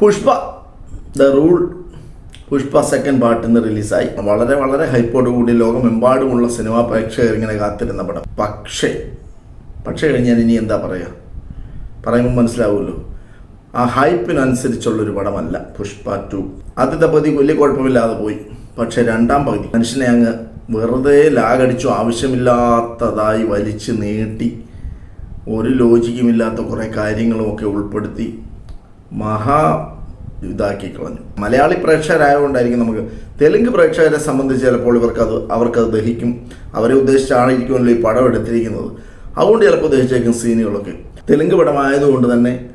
Pushpa the rule Pushpa second part ഇന്ന് റിലീസായി വളരെ വളരെ ഹൈപ്പോട് കൂടി ലോകമെമ്പാടുമുള്ള സിനിമാ പ്രേക്ഷകർ ഇങ്ങനെ കാത്തിരുന്ന പടം. പക്ഷേ പക്ഷേ കഴിഞ്ഞാൽ ഇനി എന്താ പറയുക പറയുമ്പോൾ മനസ്സിലാവുമല്ലോ. ആ ഹൈപ്പിനനുസരിച്ചുള്ളൊരു പടമല്ല പുഷ്പ ടു ആദ്യത്തെ പകുതി വലിയ കുഴപ്പമില്ലാതെ പോയി. പക്ഷേ രണ്ടാം പകുതി മനുഷ്യനെ അങ്ങ് വെറുതെ ലാഗടിച്ചു ആവശ്യമില്ലാത്തതായി വലിച്ചു നീട്ടി ഒരു ലോജിക്കുമില്ലാത്ത കുറേ കാര്യങ്ങളും ഒക്കെ ഉൾപ്പെടുത്തി. മഹാ ഇതാക്കി കളഞ്ഞു. മലയാളി പ്രേക്ഷകരായതുകൊണ്ടായിരിക്കും നമുക്ക് തെലുങ്ക് പ്രേക്ഷകരെ സംബന്ധിച്ച് ചിലപ്പോൾ ഇവർക്ക് അത് അവർക്കത് ദഹിക്കും അവരെ ഉദ്ദേശിച്ചാണിരിക്കുമല്ലോ ഈ പടം എടുത്തിരിക്കുന്നത്. അതുകൊണ്ട് ചിലപ്പോൾ ദഹിച്ചേക്കും സീനുകളൊക്കെ. തെലുങ്ക് പടമായതുകൊണ്ട് തന്നെ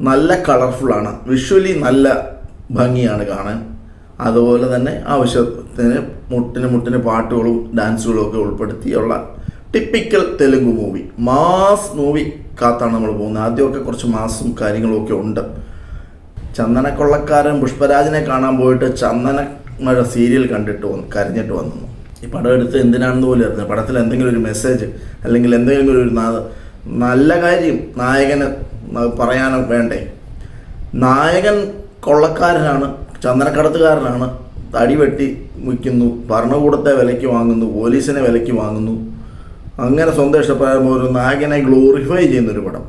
നല്ല കളർഫുള്ളാണ്. വിഷ്വലി നല്ല ഭംഗിയാണ് കാണാൻ. അതുപോലെ തന്നെ ആവശ്യത്തിന് മുട്ടിന് മുട്ടിന് പാട്ടുകളും ഡാൻസുകളും ഒക്കെ ഉൾപ്പെടുത്തിയുള്ള typical Telugu movie mass movie കാത്താണ് നമ്മൾ പോകുന്നത്. ആദ്യമൊക്കെ കുറച്ച് മാസും കാര്യങ്ങളൊക്കെ ഉണ്ട്. ചന്ദനക്കൊള്ളക്കാരൻ പുഷ്പരാജിനെ കാണാൻ പോയിട്ട് ചന്ദന മഴ സീരിയൽ കണ്ടിട്ട് വന്നു കരഞ്ഞിട്ട് വന്നു. ഈ പടം എടുത്ത് എന്തിനാണെന്ന് പോലും അറിഞ്ഞു പടത്തിൽ എന്തെങ്കിലും ഒരു മെസ്സേജ് അല്ലെങ്കിൽ എന്തെങ്കിലും ഒരു നല്ല കാര്യം നായകന് പറയാനും വേണ്ടേ? നായകൻ കൊള്ളക്കാരനാണ് ചന്ദനക്കടത്തുകാരനാണ് തടി വെട്ടി വിൽക്കുന്നു ഭരണകൂടത്തെ വിലയ്ക്ക് വാങ്ങുന്നു പോലീസിനെ വിലയ്ക്ക് വാങ്ങുന്നു അങ്ങനെ സ്വന്തം ഇഷ്ടപ്രകാരം ഒരു നായകനെ ഗ്ലോറിഫൈ ചെയ്യുന്നൊരു പടം.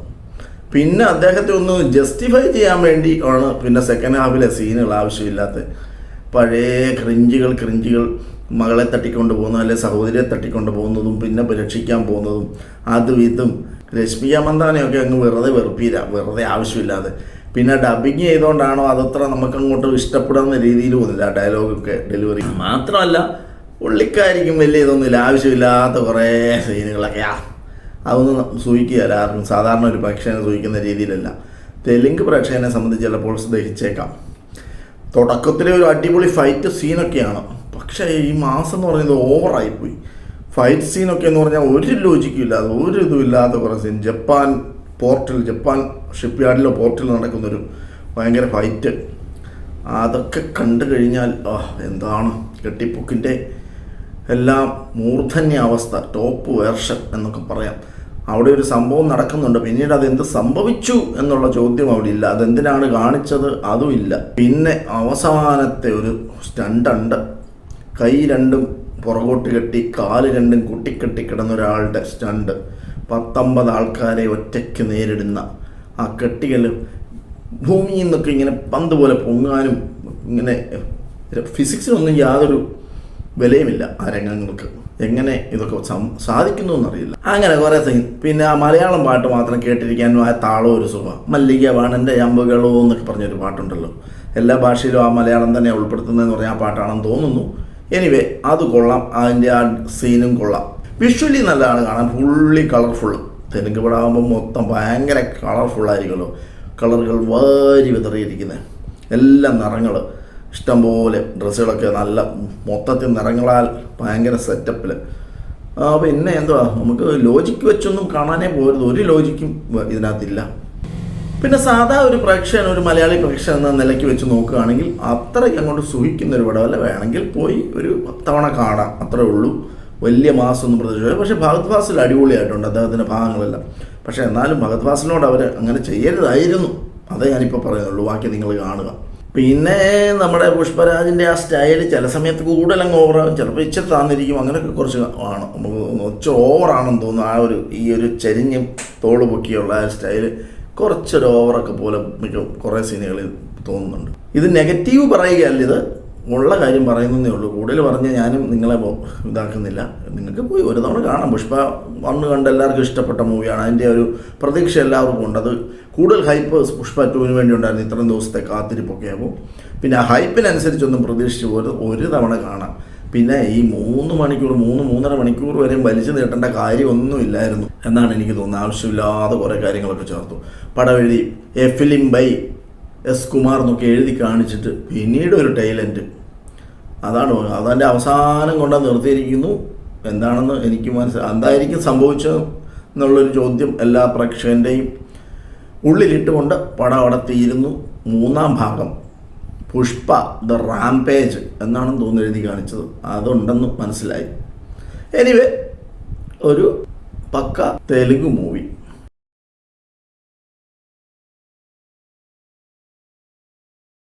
പിന്നെ അദ്ദേഹത്തെ ഒന്ന് ജസ്റ്റിഫൈ ചെയ്യാൻ വേണ്ടി ആണ് പിന്നെ സെക്കൻഡ് ഹാഫിലെ സീനുകൾ ആവശ്യമില്ലാത്ത പഴയ ക്രിഞ്ചുകൾ ക്രിഞ്ചുകൾ മകളെ തട്ടിക്കൊണ്ട് പോകുന്ന അല്ലെ സഹോദരിയെ തട്ടിക്കൊണ്ട് പോകുന്നതും പിന്നെ രക്ഷിക്കാൻ പോകുന്നതും അതും ഇതും. രശ്മിക മന്ദാനെയൊക്കെ അങ്ങ് വെറുതെ വെറുപ്പില്ല വെറുതെ ആവശ്യമില്ലാതെ. പിന്നെ ഡബിങ് ചെയ്തുകൊണ്ടാണോ അതത്ര നമുക്കങ്ങോട്ട് ഇഷ്ടപ്പെടുന്ന രീതിയിൽ പോകുന്നില്ല ഡയലോഗൊക്കെ ഡെലിവറി മാത്രമല്ല പുള്ളിക്കാരിക്കും വലിയ ഇതൊന്നുമില്ല. ആവശ്യമില്ലാത്ത കുറേ സീനുകളൊക്കെയാ അതൊന്നും സൂചിക്കുകയല്ല. ആർക്കും സാധാരണ ഒരു പ്രേക്ഷകനെ സൂചിക്കുന്ന രീതിയിലല്ല. തെലുങ്ക് പ്രേക്ഷകനെ സംബന്ധിച്ച് ചിലപ്പോൾ ദഹിച്ചേക്കാം തുടക്കത്തിലെ ഒരു അടിപൊളി ഫൈറ്റ് സീനൊക്കെയാണ് പക്ഷേ ഈ മാസം എന്ന് പറയുന്നത് ഓവറായിപ്പോയി ഫൈറ്റ് സീനൊക്കെ എന്ന് പറഞ്ഞാൽ ഒരു ലോജിക്കും ഇല്ലാതെ ഒരു ഇതും ഇല്ലാത്ത കുറേ സീൻ ജപ്പാൻ പോർട്ടിൽ ജപ്പാൻ ഷിപ്പ് യാർഡിലോ പോർട്ടിൽ നടക്കുന്നൊരു ഭയങ്കര ഫൈറ്റ് അതൊക്കെ കണ്ടു കഴിഞ്ഞാൽ എന്താണ്? കെട്ടിപ്പൊക്കിന്റെ എല്ലാം മൂർധന്യ അവസ്ഥ ടോപ്പ് വേർഷൻ എന്നൊക്കെ പറയാം. അവിടെ ഒരു സംഭവം നടക്കുന്നുണ്ട്. പിന്നീട് അതെന്ത് സംഭവിച്ചു എന്നുള്ള ചോദ്യം അവിടെ ഇല്ല. അതെന്തിനാണ് കാണിച്ചത്? അതുമില്ല പിന്നെ അവസാനത്തെ ഒരു സ്റ്റണ്ടുണ്ട്. കൈ രണ്ടും പുറകോട്ട് കെട്ടി കാൽ രണ്ടും കുട്ടിക്കെട്ടി കിടന്ന ഒരാളുടെ സ്റ്റണ്ട്. പത്തൊമ്പത് ആൾക്കാരെ ഒറ്റയ്ക്ക് നേരിടുന്ന ആ കെട്ടികൾ ഭൂമിയിൽ നിന്നൊക്കെ ഇങ്ങനെ പന്ത് പോലെ പൊങ്ങാനും ഇങ്ങനെ ഫിസിക്സിനൊന്നും യാതൊരു വിലയുമില്ല ആ രംഗങ്ങൾക്ക് എങ്ങനെ ഇതൊക്കെ സാധിക്കുന്നു എന്നറിയില്ല. അങ്ങനെ കുറേ പിന്നെ ആ മലയാളം പാട്ട് മാത്രം കേട്ടിരിക്കാനും ആ താളവും ഒരു സുഖം. മല്ലിക വാണന്റെ അമ്പുകളോ എന്നൊക്കെ പറഞ്ഞൊരു പാട്ടുണ്ടല്ലോ. എല്ലാ ഭാഷയിലും ആ മലയാളം തന്നെ ഉൾപ്പെടുത്തുന്നതെന്ന് പറഞ്ഞാൽ ആ പാട്ടാണെന്ന് തോന്നുന്നു. എനിവേ അത് കൊള്ളാം. അതിന്റെ ആ സീനും കൊള്ളാം. വിഷ്വലി നല്ലതാണ് കാണാൻ. ഫുള്ളി കളർഫുൾ തെലുങ്ക് പടാകുമ്പോൾ മൊത്തം ഭയങ്കര കളർഫുള്ളായിരിക്കുമല്ലോ കളറുകൾ വാരി വിതറിയിരിക്കുന്നത് എല്ലാ നിറങ്ങൾ ഇഷ്ടംപോലെ ഡ്രസ്സുകളൊക്കെ നല്ല മൊത്തത്തിൽ നിറങ്ങളാൽ ഭയങ്കര സെറ്റപ്പിൽ പിന്നെ എന്തുവാ? നമുക്ക് ലോജിക്ക് വെച്ചൊന്നും കാണാനേ പോരുത്. ഒരു ലോജിക്കും ഇതിനകത്തില്ല. പിന്നെ സാധാ ഒരു പ്രേക്ഷകൻ ഒരു മലയാളി പ്രേക്ഷകൻ എന്ന നിലയ്ക്ക് വെച്ച് നോക്കുകയാണെങ്കിൽ അത്രയ്ക്ക് അങ്ങോട്ട് സുഖിക്കുന്ന ഒരു പടമല്ല. വേണമെങ്കിൽ പോയി ഒരു തവണ കാണാം. അത്രേ ഉള്ളൂ. വലിയ മാസമൊന്നും പ്രതീക്ഷിച്ചു പക്ഷേ ഭഗത് ഫാസിൽ അടിപൊളിയായിട്ടുണ്ട് അദ്ദേഹത്തിന്റെ ഭാഗങ്ങളെല്ലാം. പക്ഷേ എന്നാലും ഭഗത് ഫാസിലിനോട് അവർ അങ്ങനെ ചെയ്യരുതായിരുന്നു. അതേ ഞാനിപ്പോൾ പറയുന്നുള്ളൂ. ബാക്കി നിങ്ങൾ കാണുക. പിന്നെ നമ്മുടെ പുഷ്പരാജിന്റെ ആ സ്റ്റൈൽ ചില സമയത്ത് കൂടുതൽ അങ്ങ് ഓവറാകും ചിലപ്പോൾ ഇച്ചിരി താന്നിരിക്കും. അങ്ങനെയൊക്കെ കുറച്ച് ആണ്. നമുക്ക് ഒച്ച ഓവറാണെന്ന് തോന്നുന്നു. ആ ഒരു ഈ ഒരു ചെരിഞ്ഞ് തോൾ പൊക്കിയുള്ള ആ സ്റ്റൈൽ കുറച്ചൊരു ഓവറൊക്കെ പോലെ മിക്ക കുറേ സീനുകളിൽ തോന്നുന്നുണ്ട്. ഇത് നെഗറ്റീവ് പറയുകയല്ല ഇത്. ഉള്ള കാര്യം പറയുന്നതേ ഉള്ളൂ. കൂടുതൽ പറഞ്ഞ് ഞാനും നിങ്ങളെ ഇതാക്കുന്നില്ല. നിങ്ങൾക്ക് പോയി ഒരു തവണ കാണാം. പുഷ്പ വന്ന് കണ്ട് എല്ലാവർക്കും ഇഷ്ടപ്പെട്ട മൂവിയാണ്. അതിന്റെ ഒരു പ്രതീക്ഷ എല്ലാവർക്കും ഉണ്ട്. അത് കൂടുതൽ ഹൈപ്പ് പുഷ്പ ടൂവിന് വേണ്ടി ഉണ്ടായിരുന്നു. ഇത്രയും ദിവസത്തെ കാത്തിരിപ്പൊക്കെ ആകും പിന്നെ ആ ഹൈപ്പിനനുസരിച്ചൊന്നും പ്രതീക്ഷിച്ച് പോലും ഒരു തവണ കാണാം. പിന്നെ ഈ മൂന്ന് മണിക്കൂർ മൂന്ന് മൂന്നര മണിക്കൂർ വരെയും വലിച്ചു നീട്ടേണ്ട കാര്യമൊന്നും ഇല്ലായിരുന്നു എന്നാണ് എനിക്ക് തോന്നുന്നത്. ആവശ്യമില്ലാതെ കുറേ കാര്യങ്ങളൊക്കെ ചേർത്തു. പടം a film by S Kumar എന്നൊക്കെ എഴുതി കാണിച്ചിട്ട് പിന്നീട് ഒരു ടൈലന്റ് അതാണ് അതെന്റെ അവസാനം കൊണ്ട് നിർത്തിയിരിക്കുന്നു. എന്താണെന്ന് എനിക്ക് മനസ്സിലായി എന്തായിരിക്കും സംഭവിച്ചത് എന്നുള്ളൊരു ചോദ്യം എല്ലാ പ്രേക്ഷകന്റെയും ഉള്ളിലിട്ടുകൊണ്ട് പടം അവിടെ തീരുന്നു. മൂന്നാം ഭാഗം. പുഷ്പ ദ റാംപേജ് എന്നാണെന്ന് തോന്നുന്നു എഴുതി കാണിച്ചത്. അതുണ്ടെന്ന് മനസ്സിലായി. എനിവേ ഒരു പക്ക തെലുങ്ക് മൂവി.